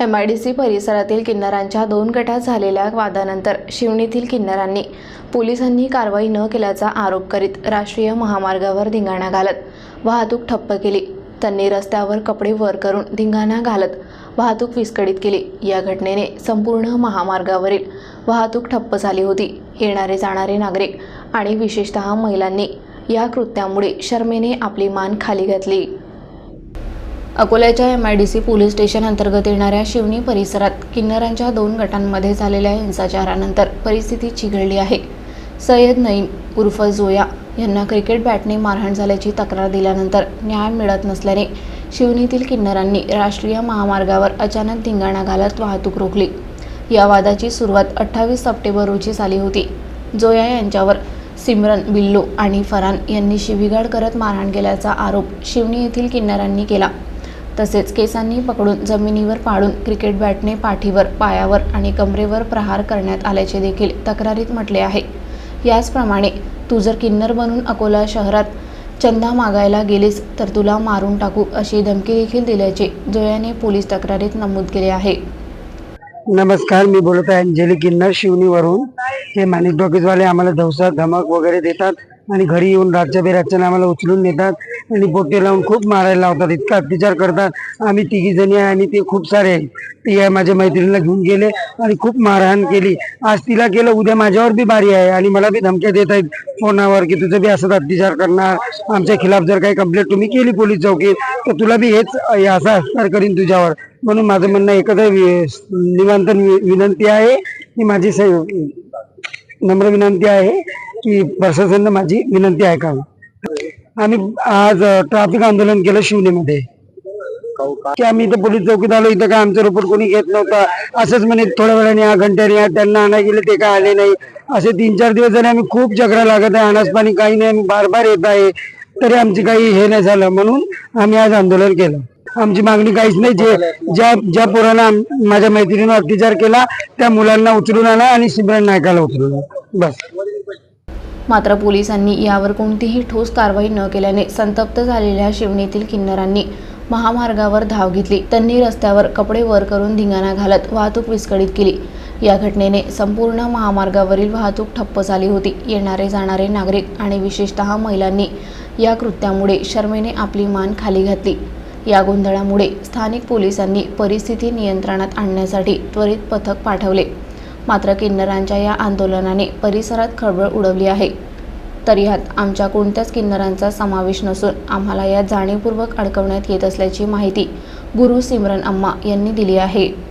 M I D C परिसरातील किन्नरांच्या दोन गटात झालेल्या वादानंतर शिवणीतील किन्नरांनी पोलिसांनी कारवाई न केल्याचा आरोप करीत राष्ट्रीय महामार्गावर धिंगाणा घालत वाहतूक ठप्प केली. त्यांनी रस्त्यावर कपडे वर करून धिंगाणा घालत वाहतूक विस्कळीत केली. या घटनेने संपूर्ण महामार्गावरील वाहतूक ठप्प झाली होती. येणारे जाणारे नागरिक आणि विशेषतः महिलांनी या कृत्यामुळे शर्मेने आपली मान खाली घातली. अकोल्याच्या M I D C police station अंतर्गत येणाऱ्या शिवणी परिसरात किन्नरांच्या दोन गटांमध्ये झालेल्या हिंसाचारानंतर परिस्थिती चिघळली आहे. सय्यद नईम उर्फ जोया यांना क्रिकेट बॅटने मारहाण झाल्याची तक्रार दिल्यानंतर न्याय मिळत नसल्याने शिवणीतील किन्नरांनी राष्ट्रीय महामार्गावर अचानक धिंगाणा घालत वाहतूक रोखली. या वादाची सुरुवात अठ्ठावीस सप्टेंबर रोजी झाली होती. जोया यांच्यावर सिमरन बिल्लो आणि फरान यांनी शिवीगाड करत मारहाण केल्याचा आरोप शिवणी येथील किन्नरांनी केला. तसेच केसांनी पकडून जमिनीवर पाडून क्रिकेट बॅटने पाठीवर पायावर आणि कमरेवर प्रहार करण्यात आल्याचे देखील तक्रारीत म्हटले आहे. याचप्रमाणे तू जर किन्नर बनून अकोला शहरात चंदा मागायला गेलीस तर तुला मारून टाकू अशी धमकी देखील दिल्याचे जोयाने पोलीस तक्रारीत नमूद केले आहे. नमस्कार मी बोलत आहे अंजली किन्नर शिवनीवरून हे माणिक डॉकीजवाले आम्हाला धवसा धमक वगैरे देतात. आणि घरी येऊन रातच्या बेरातच्या आम्हाला उचलून नेतात आणि पोटे लावून खूप मारायला लावतात. इतका अत्याचार करतात. आम्ही तिघी जणी आहे आणि ते खूप सारे आहेत. ती आहे माझ्या मैत्रिणीला घेऊन गेले आणि खूप मारहाण केली. आज तिला केलं उद्या माझ्यावर बी बारी आहे आणि मला बी धमक्या देत आहेत फोनावर की तुझं बी असंच अत्याचार करणार. आमच्या खिलाफ जर काही कंप्लेंट तुम्ही केली पोलीस चौकीत तर तुला बी हेच असा असणार करीन तुझ्यावर. म्हणून माझं म्हणणं एकत्र निवांतन विनंती आहे. की माझी नम्र विनंती आहे. की प्रशासनानं माझी विनंती ऐकावी. आम्ही आज ट्रॅफिक आंदोलन केलं शिवनेमध्ये. की आम्ही इथं पोलीस चौकीत आलो इथं काय आमचं रिपोर्ट कोणी घेत नव्हता. असंच म्हणे थोड्या वेळाने या घंट्याने या त्यांना आणा गेले ते काय आले नाही. असे तीन चार दिवस झाले आम्ही खूप चक्र लागत आहे अनाज पाणी काही नाही आम्ही बार बार येत आहे. तरी आमची काही हे नाही झालं म्हणून आम्ही आज आंदोलन केलं. आमची मागणी काहीच नाही जे ज्या ज्या पोरांना माझ्या मैत्रिणीनं अत्याचार केला त्या मुलांना उचलून आणा आणि शिबिरांना नायकाला उचलून बस. मात्र पोलिसांनी यावर कोणतीही ठोस कारवाई न केल्याने संतप्त झालेल्या शिवणीतील किन्नरांनी महामार्गावर धाव घेतली. त्यांनी रस्त्यावर कपडे वर करून धिंगाणा घालत वाहतूक विस्कळीत केली. या घटनेने संपूर्ण महामार्गावरील वाहतूक ठप्प झाली होती. येणारे जाणारे नागरिक आणि विशेषतः महिलांनी या कृत्यामुळे शर्मेने आपली मान खाली घातली. या गोंधळामुळे स्थानिक पोलिसांनी परिस्थिती नियंत्रणात आणण्यासाठी त्वरित पथक पाठवले. मात्र किन्नरांच्या या आंदोलनाने परिसरात खळबळ उडवली आहे. तरी ह्यात आमच्या कोणत्याच किन्नरांचा समावेश नसून आम्हाला यात जाणीवपूर्वक अडकवण्यात येत असल्याची माहिती गुरु सिमरन अम्मा यांनी दिली आहे.